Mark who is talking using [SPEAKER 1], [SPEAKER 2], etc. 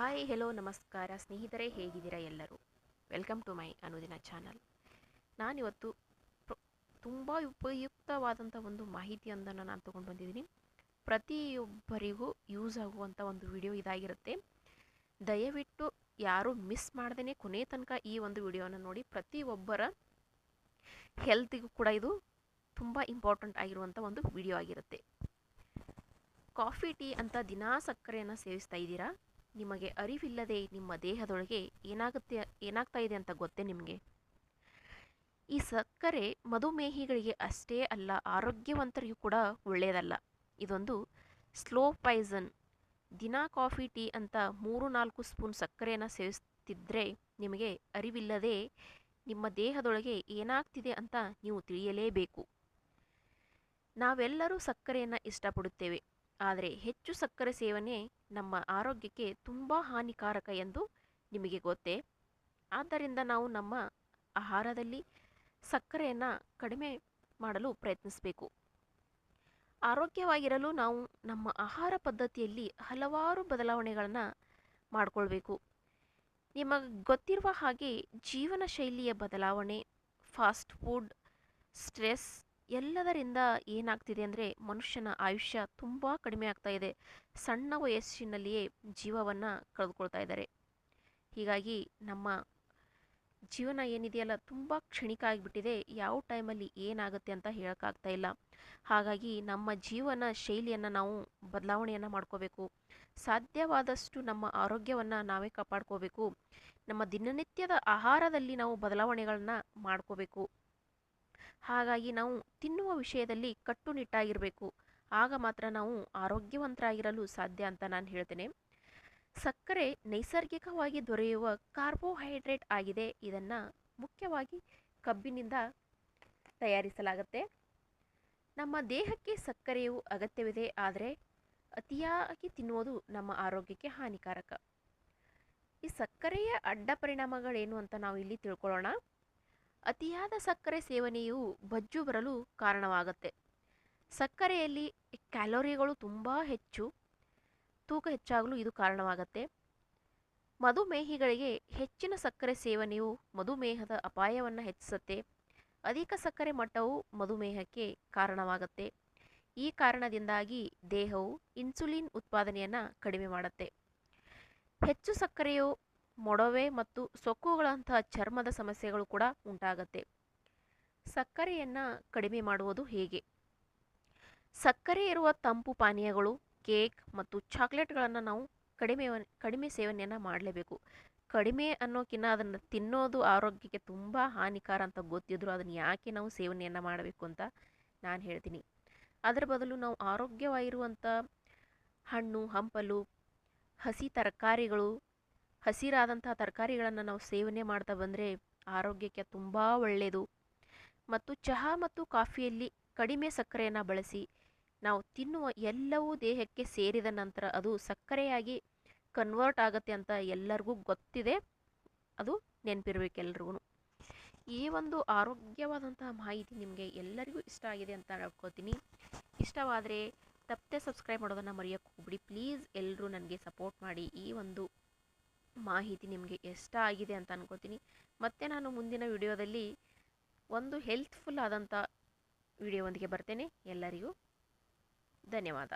[SPEAKER 1] Hi, hello, ನಮಸ್ಕಾರ. ಸ್ನೇಹಿತರೆ, ಹೇಗಿದ್ದೀರಾ ಎಲ್ಲರೂ? ವೆಲ್ಕಮ್ ಟು ಮೈ ಅನುದಿನ ಚಾನಲ್. ನಾನಿವತ್ತು ತುಂಬ ಉಪಯುಕ್ತವಾದಂಥ ಒಂದು ಮಾಹಿತಿಯೊಂದನ್ನು ನಾನು ತೊಗೊಂಡು ಬಂದಿದ್ದೀನಿ ಪ್ರತಿಯೊಬ್ಬರಿಗೂ ಯೂಸ್ ಆಗುವಂಥ ಒಂದು ವಿಡಿಯೋ ಇದಾಗಿರುತ್ತೆ. ದಯವಿಟ್ಟು ಯಾರೂ ಮಿಸ್ ಮಾಡ್ದೇ ಕೊನೆ ತನಕ ಈ ಒಂದು ವಿಡಿಯೋನ ನೋಡಿ. ಪ್ರತಿಯೊಬ್ಬರ ಹೆಲ್ತಿಗೂ ಕೂಡ ಇದು ತುಂಬ ಇಂಪಾರ್ಟೆಂಟ್ ಆಗಿರುವಂಥ ಒಂದು ವಿಡಿಯೋ ಆಗಿರುತ್ತೆ. ಕಾಫಿ, ಟೀ ಅಂತ ದಿನಾ ಸಕ್ಕರೆಯನ್ನು ಸೇವಿಸ್ತಾ ಇದ್ದೀರಾ? ನಿಮಗೆ ಅರಿವಿಲ್ಲದೆ ನಿಮ್ಮ ದೇಹದೊಳಗೆ ಏನಾಗುತ್ತೆ, ಏನಾಗ್ತಾ ಇದೆ ಅಂತ ಗೊತ್ತೇ ನಿಮಗೆ? ಈ ಸಕ್ಕರೆ ಮಧುಮೇಹಿಗಳಿಗೆ ಅಷ್ಟೇ ಅಲ್ಲ, ಆರೋಗ್ಯವಂತರಿಗೂ ಕೂಡ ಒಳ್ಳೆಯದಲ್ಲ. ಇದೊಂದು ಸ್ಲೋ ಪಾಯ್ಸನ್, ದಿನ ಕಾಫಿ, ಟೀ ಅಂತ ಮೂರು ನಾಲ್ಕು ಸ್ಪೂನ್ ಸಕ್ಕರೆಯನ್ನು ಸೇವಿಸ್ತಿದ್ರೆ ನಿಮಗೆ ಅರಿವಿಲ್ಲದೆ ನಿಮ್ಮ ದೇಹದೊಳಗೆ ಏನಾಗ್ತಿದೆ ಅಂತ ನೀವು ತಿಳಿಯಲೇಬೇಕು. ನಾವೆಲ್ಲರೂ ಸಕ್ಕರೆಯನ್ನು ಇಷ್ಟಪಡುತ್ತೇವೆ. ಆದರೆ ಹೆಚ್ಚು ಸಕ್ಕರೆ ಸೇವನೆ ನಮ್ಮ ಆರೋಗ್ಯಕ್ಕೆ ತುಂಬ ಹಾನಿಕಾರಕ ಎಂದು ನಿಮಗೆ ಗೊತ್ತೇ? ಆದ್ದರಿಂದ ನಾವು ನಮ್ಮ ಆಹಾರದಲ್ಲಿ ಸಕ್ಕರೆಯನ್ನು ಕಡಿಮೆ ಮಾಡಲು ಪ್ರಯತ್ನಿಸಬೇಕು. ಆರೋಗ್ಯವಾಗಿರಲು ನಾವು ನಮ್ಮ ಆಹಾರ ಪದ್ಧತಿಯಲ್ಲಿ ಹಲವಾರು ಬದಲಾವಣೆಗಳನ್ನು ಮಾಡಿಕೊಳ್ಬೇಕು. ನಿಮಗೆ ಗೊತ್ತಿರುವ ಹಾಗೆ ಜೀವನ ಶೈಲಿಯ ಬದಲಾವಣೆ ಫಾಸ್ಟ್ ಫುಡ್ ಸ್ಟ್ರೆಸ್ ಎಲ್ಲದರಿಂದ ಏನಾಗ್ತಿದೆ ಅಂದರೆ ಮನುಷ್ಯನ ಆಯುಷ್ಯ ತುಂಬ ಕಡಿಮೆ ಆಗ್ತಾ ಇದೆ. ಸಣ್ಣ ವಯಸ್ಸಿನಲ್ಲಿಯೇ ಜೀವವನ್ನು ಕಳೆದುಕೊಳ್ತಾ ಇದ್ದಾರೆ. ಹೀಗಾಗಿ ನಮ್ಮ ಜೀವನ ಏನಿದೆಯಲ್ಲ ತುಂಬ ಕ್ಷಣಿಕ ಆಗಿಬಿಟ್ಟಿದೆ. ಯಾವ ಟೈಮಲ್ಲಿ ಏನಾಗುತ್ತೆ ಅಂತ ಹೇಳೋಕ್ಕಾಗ್ತಾ ಇಲ್ಲ. ಹಾಗಾಗಿ ನಮ್ಮ ಜೀವನ ಶೈಲಿಯನ್ನು ನಾವು ಬದಲಾವಣೆಯನ್ನು ಮಾಡ್ಕೋಬೇಕು. ಸಾಧ್ಯವಾದಷ್ಟು ನಮ್ಮ ಆರೋಗ್ಯವನ್ನು ನಾವೇ ಕಾಪಾಡ್ಕೋಬೇಕು. ನಮ್ಮ ದಿನನಿತ್ಯದ ಆಹಾರದಲ್ಲಿ ನಾವು ಬದಲಾವಣೆಗಳನ್ನ ಮಾಡ್ಕೋಬೇಕು. ಹಾಗಾಗಿ ನಾವು ತಿನ್ನುವ ವಿಷಯದಲ್ಲಿ ಕಟ್ಟುನಿಟ್ಟಾಗಿರಬೇಕು. ಆಗ ಮಾತ್ರ ನಾವು ಆರೋಗ್ಯವಂತರಾಗಿರಲು ಸಾಧ್ಯ ಅಂತ ನಾನು ಹೇಳ್ತೇನೆ. ಸಕ್ಕರೆ ನೈಸರ್ಗಿಕವಾಗಿ ದೊರೆಯುವ ಕಾರ್ಬೋಹೈಡ್ರೇಟ್ ಆಗಿದೆ. ಇದನ್ನು ಮುಖ್ಯವಾಗಿ ಕಬ್ಬಿನಿಂದ ತಯಾರಿಸಲಾಗುತ್ತೆ. ನಮ್ಮ ದೇಹಕ್ಕೆ ಸಕ್ಕರೆಯು ಅಗತ್ಯವಿದೆ. ಆದರೆ ಅತಿಯಾಗಿ ತಿನ್ನುವುದು ನಮ್ಮ ಆರೋಗ್ಯಕ್ಕೆ ಹಾನಿಕಾರಕ. ಈ ಸಕ್ಕರೆಯ ಅಡ್ಡ ಪರಿಣಾಮಗಳೇನು ಅಂತ ನಾವು ಇಲ್ಲಿ ತಿಳ್ಕೊಳ್ಳೋಣ. ಅತಿಯಾದ ಸಕ್ಕರೆ ಸೇವನೆಯು ಬಜ್ಜು ಬರಲು ಕಾರಣವಾಗುತ್ತೆ. ಸಕ್ಕರೆಯಲ್ಲಿ ಕ್ಯಾಲೋರಿಗಳು ತುಂಬ ಹೆಚ್ಚು, ತೂಕ ಹೆಚ್ಚಾಗಲು ಇದು ಕಾರಣವಾಗುತ್ತೆ. ಮಧುಮೇಹಿಗಳಿಗೆ ಹೆಚ್ಚಿನ ಸಕ್ಕರೆ ಸೇವನೆಯು ಮಧುಮೇಹದ ಅಪಾಯವನ್ನು ಹೆಚ್ಚಿಸುತ್ತೆ. ಅಧಿಕ ಸಕ್ಕರೆ ಮಟ್ಟವು ಮಧುಮೇಹಕ್ಕೆ ಕಾರಣವಾಗುತ್ತೆ. ಈ ಕಾರಣದಿಂದಾಗಿ ದೇಹವು ಇನ್ಸುಲಿನ್ ಉತ್ಪಾದನೆಯನ್ನು ಕಡಿಮೆ ಮಾಡುತ್ತೆ. ಹೆಚ್ಚು ಸಕ್ಕರೆಯು ಮೊಡವೆ ಮತ್ತು ಸೊಕ್ಕುಗಳಂತಹ ಚರ್ಮದ ಸಮಸ್ಯೆಗಳು ಕೂಡ ಉಂಟಾಗತ್ತೆ. ಸಕ್ಕರೆಯನ್ನು ಕಡಿಮೆ ಮಾಡುವುದು ಹೇಗೆ? ಸಕ್ಕರೆ ಇರುವ ತಂಪು ಪಾನೀಯಗಳು, ಕೇಕ್ ಮತ್ತು ಚಾಕ್ಲೇಟ್ಗಳನ್ನು ನಾವು ಕಡಿಮೆ ಕಡಿಮೆ ಸೇವನೆಯನ್ನು ಮಾಡಲೇಬೇಕು. ಕಡಿಮೆ ಅನ್ನೋಕ್ಕಿಂತ ಅದನ್ನು ತಿನ್ನೋದು ಆರೋಗ್ಯಕ್ಕೆ ತುಂಬ ಹಾನಿಕಾರ ಅಂತ ಗೊತ್ತಿದ್ರು ಅದನ್ನು ಯಾಕೆ ನಾವು ಸೇವನೆಯನ್ನು ಮಾಡಬೇಕು ಅಂತ ನಾನು ಹೇಳ್ತೀನಿ. ಅದರ ಬದಲು ನಾವು ಆರೋಗ್ಯವಾಗಿರುವಂಥ ಹಣ್ಣು, ಹಂಪಲು, ಹಸಿ ತರಕಾರಿಗಳು ಹಸಿರಾದಂಥ ತರಕಾರಿಗಳನ್ನು ನಾವು ಸೇವನೆ ಮಾಡ್ತಾ ಬಂದರೆ ಆರೋಗ್ಯಕ್ಕೆ ತುಂಬ ಒಳ್ಳೆಯದು ಮತ್ತು ಚಹಾ ಮತ್ತು ಕಾಫಿಯಲ್ಲಿ ಕಡಿಮೆ ಸಕ್ಕರೆಯನ್ನು ಬಳಸಿ ನಾವು ತಿನ್ನುವ ಎಲ್ಲವೂ ದೇಹಕ್ಕೆ ಸೇರಿದ ನಂತರ ಅದು ಸಕ್ಕರೆಯಾಗಿ ಕನ್ವರ್ಟ್ ಆಗುತ್ತೆ ಅಂತ ಎಲ್ಲರಿಗೂ ಗೊತ್ತಿದೆ. ಅದು ನೆನಪಿರ್ಬೇಕು ಎಲ್ರಿಗೂ ಈ ಒಂದು ಆರೋಗ್ಯವಾದಂತಹ ಮಾಹಿತಿ ನಿಮಗೆ ಎಲ್ಲರಿಗೂ ಇಷ್ಟ ಆಗಿದೆ ಅಂತ ಹೇಳ್ಕೊತೀನಿ. ಇಷ್ಟವಾದರೆ ತಪ್ಪದೆ ಸಬ್ಸ್ಕ್ರೈಬ್ ಮಾಡೋದನ್ನು ಮರೆಯೋಕ್ಕೆ ಹೋಗ್ಬಿಡಿ. ಪ್ಲೀಸ್ ಎಲ್ಲರೂ ನನಗೆ ಸಪೋರ್ಟ್ ಮಾಡಿ ಈ ಒಂದು ಮಾಹಿತಿ ನಿಮಗೆ ಇಷ್ಟ ಆಗಿದೆ ಅಂತ ಅನ್ಕೋತೀನಿ. ಮತ್ತೆ ನಾನು ಮುಂದಿನ ವಿಡಿಯೋದಲ್ಲಿ ಒಂದು ಹೆಲ್ತ್ಫುಲ್ ಆದಂಥ ವಿಡಿಯೋವೊಂದಿಗೆ ಬರ್ತೇನೆ. ಎಲ್ಲರಿಗೂ ಧನ್ಯವಾದ.